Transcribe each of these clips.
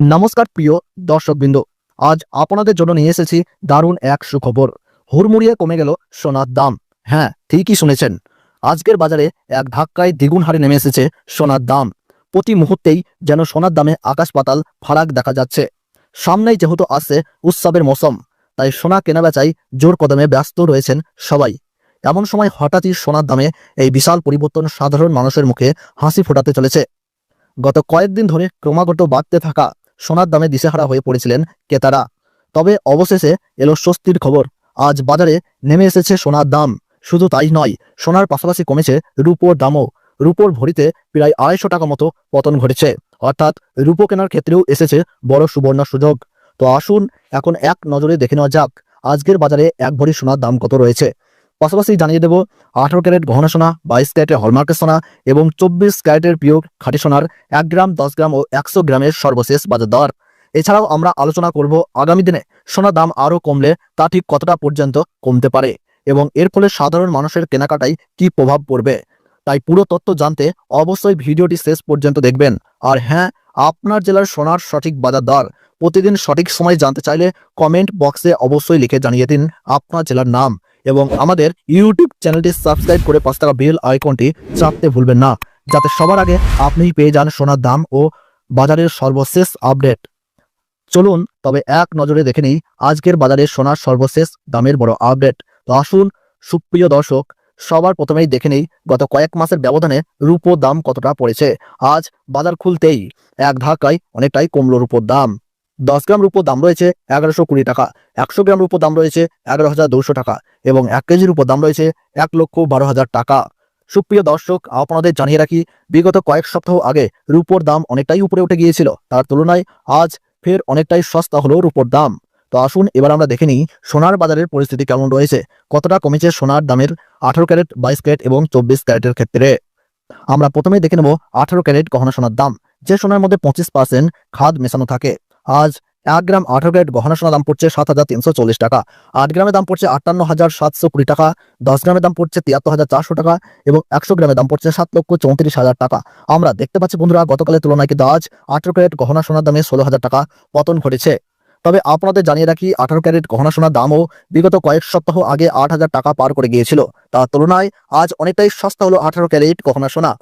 নমস্কার, প্রিয় দর্শকবৃন্দ। আজ আপনাদের জন্য নিয়ে এসেছি দারুণ এক সুখবর। হুড়মুড়িয়ে কমে গেল সোনার দাম। হ্যাঁ ঠিকই শুনেছেন। আজকের বাজারে এক ধাক্কায় দ্বিগুণ হারে নেমে এসেছে সোনার দাম। প্রতি মুহূর্তেই যেন সোনার দামে আকাশ পাতাল ফারাক দেখা যাচ্ছে। সামনেই যেহেতু আসছে উৎসবের মৌসুম, তাই সোনা কেনাবেচায় জোর কদমে ব্যস্ত রয়েছেন সবাই। এমন সময় হঠাৎই সোনার দামে এই বিশাল পরিবর্তন সাধারণ মানুষের মুখে হাসি ফোটাতে চলেছে। গত কয়েকদিন ধরে ক্রমাগত বাড়তে থাকা সোনার দামে দিশেহারা হয়ে পড়েছিলেন ক্রেতারা। তবে অবশেষে এলো স্বস্তির খবর। আজ বাজারে নেমে এসেছে সোনার দাম। শুধু তাই নয়, সোনার পাশাপাশি কমেছে রূপোর দামও। রূপোর ভরিতে প্রায় আড়াইশো টাকা মতো পতন ঘটেছে। অর্থাৎ রূপো কেনার ক্ষেত্রেও এসেছে বড় সুবর্ণ সুযোগ। তো আসুন এখন এক নজরে দেখে নেওয়া যাক, আজকের বাজারে এক ভরি সোনার দাম কত রয়েছে। পাশাপাশি জানিয়ে দেব, আঠারো ক্যারেট গহনা সোনা, বাইশ ক্যারেটের হলমার্কের সোনা এবং চব্বিশ ক্যারেটের পিওর খাঁটি সোনার এক গ্রাম, দশ গ্রাম ও একশো গ্রামের সর্বশেষ বাজার দর। এছাড়াও আমরা আলোচনা করব আগামী দিনে সোনার দাম আরও কমলে তা ঠিক কতটা পর্যন্ত কমতে পারে এবং এর ফলে সাধারণ মানুষের কেনাকাটায় কি প্রভাব পড়বে? তাই পুরো তথ্য জানতে অবশ্যই ভিডিওটি শেষ পর্যন্ত দেখবেন। আর হ্যাঁ আপনার জেলার সোনার সঠিক বাজার দর প্রতিদিন সঠিক সময় জানতে চাইলে কমেন্ট বক্সে অবশ্যই লিখে জানিয়ে দিন আপনার জেলার নাম। এবং আমাদের ইউটিউব চ্যানেলটি সাবস্ক্রাইব করে পাঁচ টাকা বেল আইকনটি চাপতে ভুলবেন না, যাতে সবার আগে আপনিই পেয়ে যান সোনার দাম ও বাজারের সর্বশেষ আপডেট চলুন, তবে এক নজরে দেখে নিই আজকের বাজারে সোনার সর্বশেষ দামের বড় আপডেট তো আসুন, সুপ্রিয় দর্শক, সবার প্রথমেই দেখে নেই গত কয়েক মাসের ব্যবধানে রূপোর দাম কতটা পড়েছে। আজ বাজার খুলতেই এক ধাক্কায় অনেকটাই কমলো রূপোর দাম। দশ গ্রাম রূপোর দাম রয়েছে এগারোশো কুড়ি টাকা, একশো গ্রাম রূপোর দাম রয়েছে এগারো হাজার দুশো টাকা এবং এক কেজির উপর দাম রয়েছে এক লক্ষ বারো হাজার টাকা। সুপ্রিয় দর্শক, আপনাদের জানিয়ে রাখি, বিগত কয়েক সপ্তাহ আগে রূপোর দাম অনেকটাই উপরে উঠে গিয়েছিল। তার তুলনায় আজ ফের অনেকটাই সস্তা হলো রূপোর দাম। তো আসুন এবার আমরা দেখে নিই সোনার বাজারের পরিস্থিতি কেমন রয়েছে। কতটা কমেছে সোনার দামের আঠারো ক্যারেট, বাইশ ক্যারেট এবং চব্বিশ ক্যারেটের ক্ষেত্রে? আমরা প্রথমে দেখে নেব আঠারো ক্যারেট গহনা সোনার দাম। যে সোনার মধ্যে পঁচিশ পার্সেন্ট খাদ মেশানো থাকে। আজ এক গ্রাম আঠারো ক্যারেট গহনা সোনার দাম পড়ছে সাত হাজার তিনশো চল্লিশ টাকা। আট গ্রামের দাম পড়ছে আটান্ন হাজার সাতশো কুড়ি টাকা। দশ গ্রামের দাম পড়ছে তিয়াত্তর হাজার চারশো টাকা এবং একশো গ্রামের দাম পড়ছে সাত লক্ষ চৌত্রিশ হাজার টাকা। আমরা দেখতে পাচ্ছি বন্ধুরা, গতকালের তুলনায় কিন্তু আজ আঠারো ক্যারেট গহনা সোনার দামে ষোলো হাজার টাকা পতন ঘটেছে। তবে আপনাদের জানিয়ে রাখি, আঠারো ক্যারেট গহনা সোনার দামও বিগত কয়েক সপ্তাহ আগে আট হাজার টাকা পার করে গিয়েছিল। তার তুলনায় আজ অনেকটাই সস্তা হলো আঠারো ক্যারেট গহনা সোনা।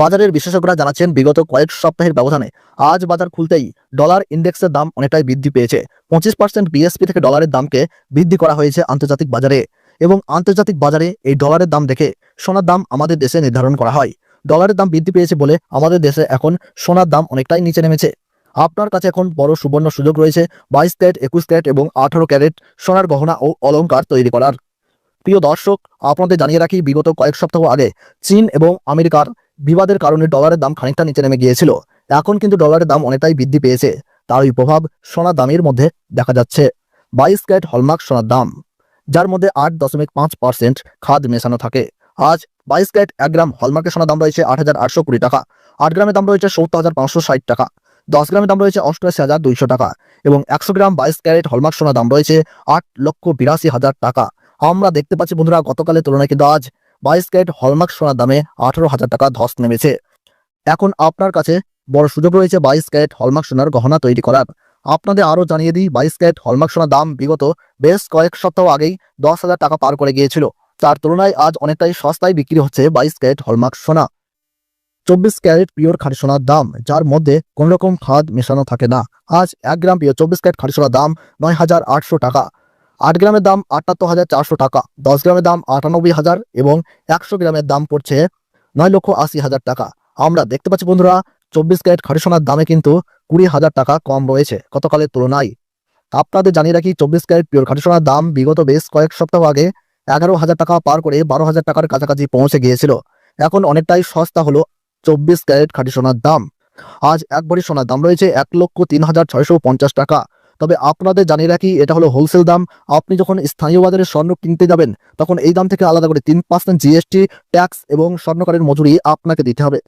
বাজারের বিশেষজ্ঞরা জানাচ্ছেন, বিগত কয়েক সপ্তাহের ব্যবধানে আজ বাজার খুলতেই ডলার ইন্ডেক্সের দাম অনেকটাই বৃদ্ধি পেয়েছে। পঁচিশ পার্সেন্ট বিএসপি থেকে ডলারের দামকে বৃদ্ধি করা হয়েছে আন্তর্জাতিক বাজারে এবং আন্তর্জাতিক বাজারে এই ডলারের দাম দেখে সোনার দাম আমাদের দেশে নির্ধারণ করা হয়। ডলারের দাম বৃদ্ধি পেয়েছে বলে আমাদের দেশে এখন সোনার দাম অনেকটাই নিচে নেমেছে। আপনার কাছে এখন বড় সুবর্ণ সুযোগ রয়েছে, বাইশ ক্যারেট, একুশ ক্যারেট এবং আঠারো ক্যারেট সোনার গহনা ও অলংকার তৈরি করার। প্রিয় দর্শক, আপনাদের জানিয়ে রাখি, বিগত কয়েক সপ্তাহ আগে চীন এবং আমেরিকার বিবাদের কারণে ডলারের দাম খানিকটা নিচে নেমে গিয়েছিল। এখন কিন্তু ডলারের দাম অনেকটাই বৃদ্ধি পেয়েছে। তারই প্রভাব সোনার দামের মধ্যে দেখা যাচ্ছে। বাইশ ক্যারেট হলমার্ক সোনার দাম, যার মধ্যে আট দশমিক পাঁচ পার্সেন্ট খাদ মেশানো থাকে। আজ বাইশ ক্যারেট এক গ্রাম হলমার্কের সোনার দাম রয়েছে আট হাজার আটশো কুড়ি টাকা। আট গ্রামের দাম রয়েছে সত্তর হাজার পাঁচশো ষাট টাকা। দশ গ্রামের দাম রয়েছে অষ্টআশি হাজার দুইশো টাকা এবং একশো গ্রাম বাইশ ক্যারেট হলমার্ক সোনার দাম রয়েছে আট লক্ষ বিরাশি হাজার টাকা। আমরা দেখতে পাচ্ছি বন্ধুরা, গতকালের তুলনায় কিন্তু আজ বাইশ ক্যারেট হলমার্ক সোনার দামে আঠারো হাজার টাকা ধস নেমেছে। এখন আপনার কাছে বড় সুযোগ রয়েছে বাইশ ক্যারেট হলমার্ক সোনার গহনা তৈরি করার। আপনাদের আরও জানিয়ে দিই, বাইশ ক্যারেট হলমার্ক সোনার দাম বিগত বেশ কয়েক সপ্তাহ আগেই দশ হাজার টাকা পার করে গিয়েছিল। তার তুলনায় আজ অনেকটাই সস্তায় বিক্রি হচ্ছে বাইশ ক্যারেট হলমার্ক সোনা। চব্বিশ ক্যারেট পিওর খাঁটি সোনার দাম, যার মধ্যে কোন রকম খাদ মেশানো থাকে না। আজ এক গ্রাম পিওর চব্বিশ ক্যারেট খাঁটি সোনার দাম নয় হাজার আটশো টাকা। আট গ্রামের দাম আটাত্তর হাজার চারশো টাকা, দশ গ্রামের দাম আটানব্বই হাজার এবং একশো গ্রামের দাম পড়ছে নয় লক্ষ আশি হাজার টাকা। আমরা দেখতে পাচ্ছি বন্ধুরা, চব্বিশ ক্যারেট খাঁটি সোনার দামে কিন্তু কুড়ি হাজার টাকা কম রয়েছে গতকালের তুলনায়। আপনাদের জানিয়ে রাখি, চব্বিশ ক্যারেট পিওর খাঁটি সোনার দাম বিগত বেশ কয়েক সপ্তাহ আগে এগারো হাজার টাকা পার করে বারো হাজার টাকার কাছাকাছি পৌঁছে গিয়েছিল। এখন অনেকটাই সস্তা হলো চব্বিশ ক্যারেট খাঁটি সোনার দাম। আজ এক ভরি সোনার দাম রয়েছে এক লক্ষ তিন হাজার ছয়শো পঞ্চাশ টাকা। তবে আপনাদের জানিয়ে রাখি, এটা হলো হোলসেল দাম। আপনি যখন স্থানীয় বাজারে স্বর্ণ কিনতে যাবেন, তখন এই দাম থেকে আলাদা করে তিন পার্সেন্ট জিএসটি ট্যাক্স এবং স্বর্ণকারের মজুরি আপনাকে দিতে হবে।